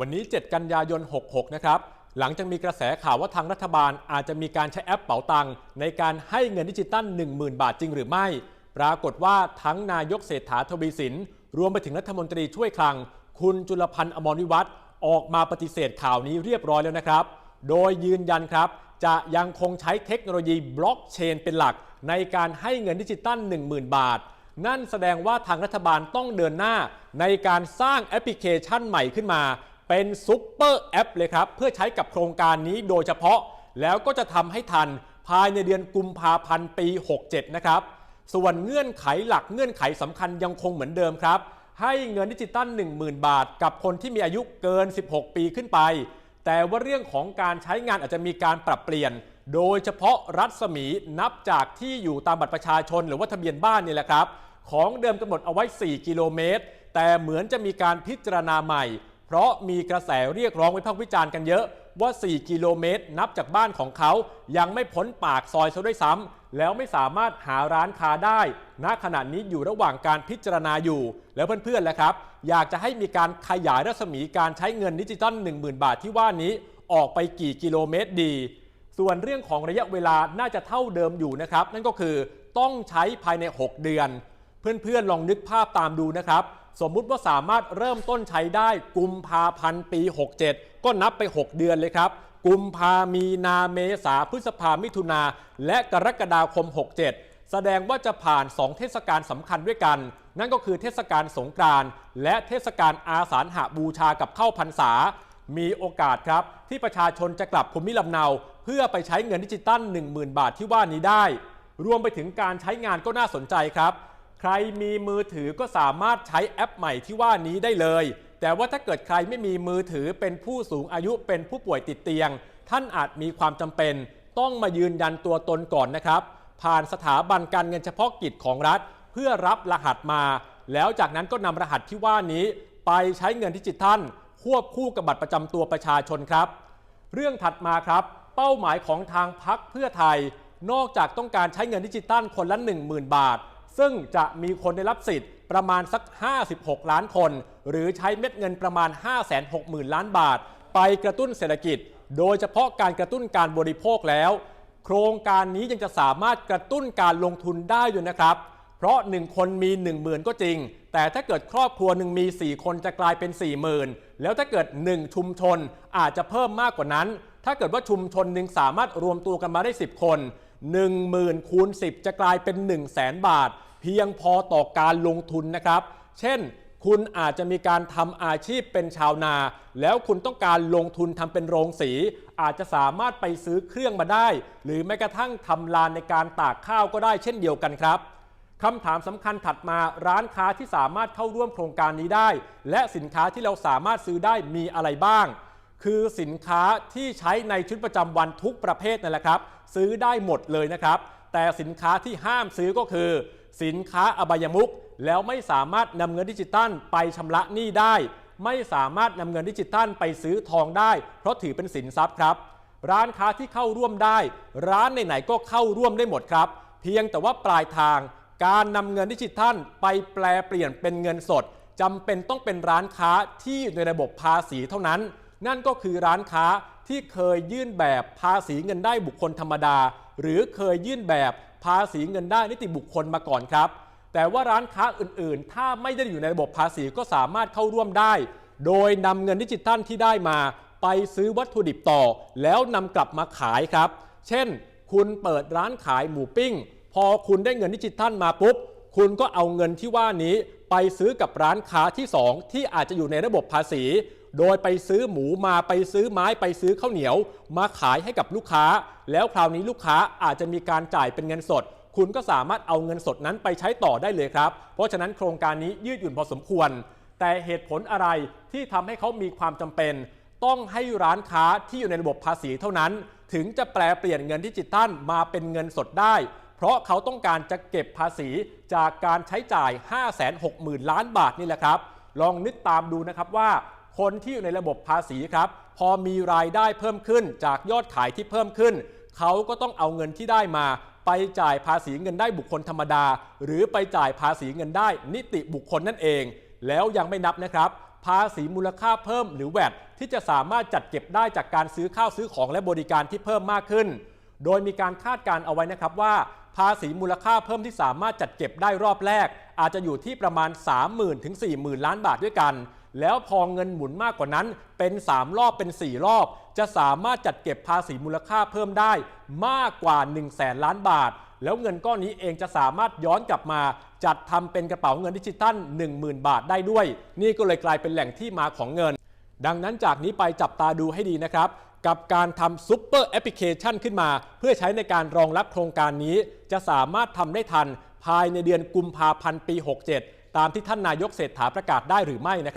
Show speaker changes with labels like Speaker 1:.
Speaker 1: วันนี้ 7 กันยายน 66 นะครับ หลังจากมีกระแสข่าวว่าทางรัฐบาลอาจจะมีการใช้แอปเป๋าตังค์ในการให้เงินดิจิตัล 10,000 บาทจริงหรือไม่ ปรากฏว่าทั้งนายกเศรษฐาทวีสิน รวมไปถึงรัฐมนตรีช่วยคลัง คุณจุลพันธ์อมรวิวัฒน์ออกมาปฏิเสธข่าวนี้เรียบร้อยแล้วนะครับ โดยยืนยันครับ จะยังคงใช้เทคโนโลยีบล็อกเชนเป็นหลัก ในการให้เงินดิจิตัล 10,000 บาท นั่นแสดงว่าทางรัฐบาลต้องเดินหน้าในการสร้างแอปพลิเคชันใหม่ขึ้นมา เป็นซุปเปอร์แอปเลยครับ เพื่อใช้กับโครงการนี้โดยเฉพาะ แล้วก็จะทำให้ทันภายในเดือนกุมภาพันธ์ปี 67 นะครับ ส่วนเงื่อนไขหลักเงื่อนไขสำคัญยังคงเหมือนเดิมครับ ให้เงินดิจิตัล 10,000 บาท กับคนที่มีอายุเกิน 16 ปีขึ้นไป แต่ว่าเรื่องของการใช้งานอาจจะมีการปรับเปลี่ยน โดยเฉพาะรัศมีนับจากที่อยู่ตามบัตรประชาชนหรือว่าทะเบียนบ้านนี่แหละครับ ของเดิมกำหนดเอาไว้ 4 กิโลเมตร แต่เหมือนจะมีการพิจารณาใหม่ เพราะมีกระแสเรียกร้องวิพากษ์วิจารณ์กันเยอะว่า 4 กิโลเมตร นับจากบ้านของเขา ยังไม่พ้นปากซอยซะด้วยซ้ำแล้วไม่สามารถหาร้านค้าได้ ณ ขณะนี้อยู่ระหว่างการพิจารณาอยู่ แล้วเพื่อนๆแหละครับ อยากจะให้มีการขยายรัศมีการใช้เงินดิจิตอล10,000 บาทที่ว่านี้ ออกไปกี่กิโลเมตรดี ส่วนเรื่องของระยะเวลาน่าจะเท่าเดิมอยู่นะครับ นั่นก็คือต้องใช้ภายใน 6 เดือน เพื่อนๆลองนึกภาพตามดูนะครับ สมมุติว่าสามารถเริ่มต้นใช้ได้กุมภาพันธ์ปี 67 ก็นับไป 6 เดือนเลยครับ กุมภามีนาเมษาพฤษภามิถุนาและกรกฎาคม 67 แสดงว่าจะผ่าน 2 เทศกาลสำคัญด้วยกัน นั่นก็คือเทศกาลสงกรานต์และเทศกาลอาสาฬหาบูชากับเข้าพรรษา มีโอกาสครับ ที่ประชาชนจะกลับภูมิลำเนา เพื่อไปใช้เงินดิจิตัล 10,000 บาทที่ว่านี้ได้ รวมไปถึงการใช้งานก็น่าสนใจครับ รมีมือถือก็สามารถใช้แอปใหม่ที่ว่านี้ได้เลย แต่ว่าถ้าเกิดใครไม่มีมือถือเป็นผู้สูงอายุเป็นผู้ป่วยติดเตียง ท่านอาจมีความจำเป็น ต้องมายืนยันตัวตนก่อนนะครับ ผ่านสถาบันการเงินเฉพาะกิจของรัฐ เพื่อรับรหัสมา แล้วจากนั้นก็นำรหัสที่ว่านี้ ไปใช้เงินดิจิทัลควบคู่กับบัตรประจำตัวประชาชนครับ เรื่องถัดมาครับ เป้าหมายของทางพักเพื่อไทย นอกจากต้องการใช้เงินดิจิตัลคนละ 10,000 บาท ซึ่งจะมีคนได้รับสิทธิ์ประมาณสัก 56 ล้านคน หรือใช้เม็ดเงินประมาณ 560,000 ล้านบาท ไปกระตุ้นเศรษฐกิจ โดยเฉพาะการกระตุ้นการบริโภคแล้ว โครงการนี้ยังจะสามารถกระตุ้นการลงทุนได้ด้วยนะครับ เพราะ 1 คนมี 1 0,000 ก็จริง แต่ถ้าเกิดครอบครัวหนึ่งมี 4 คนจะกลายเป็น 40,000 แล้วถ้าเกิด 1 ชุมชนอาจจะเพิ่มมากกว่านั้น ถ้าเกิดว่าชุมชนหนึ่งสามารถรวมตัวกันมาได้ 10 คน 10,000คูณ10 จะกลายเป็น 1 0 0 0 0แสนบาท เพียงพอต่อการลงทุนนะครับ เช่น คุณอาจจะมีการทำอาชีพเป็นชาวนา แล้วคุณต้องการลงทุนทำเป็นโรงสี อาจจะสามารถไปซื้อเครื่องมาได้ หรือแม้กระทั่งทำลานในการตากข้าวก็ได้เช่นเดียวกันครับคำถามสำคัญถัดมาร้านค้าที่สามารถเข้าร่วมโครงการนี้ได้ และสินค้าที่เราสามารถซื้อได้มีอะไรบ้าง คือสินค้าที่ใช้ในชีวิตประจำวันทุกประเภทนั่นแหละครับ ซื้อได้หมดเลยนะครับ แต่สินค้าที่ห้ามซื้อก็คือ สินค้าอบายมุกแล้วไม่สามารถนำเงินดิจิตัลไปชำระหนี้ได้ ไม่สามารถนำเงินดิจิตัลไปซื้อทองได้ เพราะถือเป็นสินทรัพย์ครับ ร้านค้าที่เข้าร่วมได้ ร้านไหนๆก็เข้าร่วมได้หมดครับ เพียงแต่ว่าปลายทางการนำเงินดิจิทัลไปแปลเปลี่ยนเป็นเงินสดจำเป็นต้องเป็นร้านค้าที่อยู่ในระบบภาษีเท่านั้น นั่นก็คือร้านค้าที่เคยยื่นแบบภาษีเงินได้บุคคลธรรมดา หรือเคยยื่นแบบภาษีเงินได้นิติบุคคลมาก่อนครับ แต่ว่าร้านค้าอื่นๆ ถ้าไม่ได้อยู่ในระบบภาษีก็สามารถเข้าร่วมได้ โดยนำเงินดิจิทัลที่ได้มา ไปซื้อวัตถุดิบต่อ แล้วนำกลับมาขายครับ เช่น คุณเปิดร้านขายหมูปิ้ง พอคุณได้เงินดิจิทัลมาปุ๊บคุณก็เอาเงินที่ว่านี้ไปซื้อกับร้านค้าที่ 2 ที่อาจจะอยู่ในระบบภาษี โดยไปซื้อหมูมาไปซื้อไม้ไปซื้อข้าวเหนียว มาขายให้กับลูกค้า แล้วคราวนี้ลูกค้าอาจจะมีการจ่ายเป็นเงินสด คุณก็สามารถเอาเงินสดนั้นไปใช้ต่อได้เลยครับ เพราะฉะนั้นโครงการนี้ยืดหยุ่นพอสมควร แต่เหตุผลอะไรที่ทำให้เขามีความจำเป็น ต้องให้ร้านค้าที่อยู่ในระบบภาษีเท่านั้น ถึงจะแปลเปลี่ยนเงินดิจิตัลมาเป็นเงินสดได้เพราะเขาต้องการจะเก็บภาษีจากการใช้จ่าย 560,000 ล้านบาทนี่แหละครับ ลองนึกตามดูนะครับว่า คนที่อยู่ในระบบภาษีครับ พอมีรายได้เพิ่มขึ้น จากยอดขายที่เพิ่มขึ้น เขาก็ต้องเอาเงินที่ได้มาไปจ่ายภาษีเงินได้บุคคลธรรมดา หรือไปจ่ายภาษีเงินได้นิติบุคคลนั่นเอง แล้วยังไม่นับนะครับ ภาษีมูลค่าเพิ่มหรือแวดที่จะสามารถจัดเก็บได้จากการซื้อข้าวซื้อของและบริการที่เพิ่มมากขึ้น โดยมีการคาดการเอาไว้นะครับว่า ภาษีมูลค่าเพิ่มที่สามารถจัดเก็บได้รอบแรก อาจจะอยู่ที่ประมาณ 30,000ถึง40,000 ล้านบาทด้วยกัน แล้วพอเงินหมุนมากกว่านั้นเป็น 3 รอบเป็น 4 รอบ จะสามารถจัดเก็บภาษีมูลค่าเพิ่มได้มากกว่า 1 0 0 0 0แสนล้านบาท แล้วเงินก้อนนี้เองจะสามารถย้อนกลับมา จัดทำเป็นกระเป๋าเงินดิจิตัล 10,000 บาทได้ด้วย นี่ก็เลยกลายเป็นแหล่งที่มาของเงิน ดังนั้นจากนี้ไปจับตาดูให้ดีนะครับกับการทำซุปเปอร์แอปพลิเคชันขึ้นมา เพื่อใช้ในการรองรับโครงการนี้ จะสามารถทำได้ทัน ภายในเดือนกุมภาพันธ์ปี 67 ตามที่ท่านนายกเศรษฐาประกาศได้หรือไม่นะครับ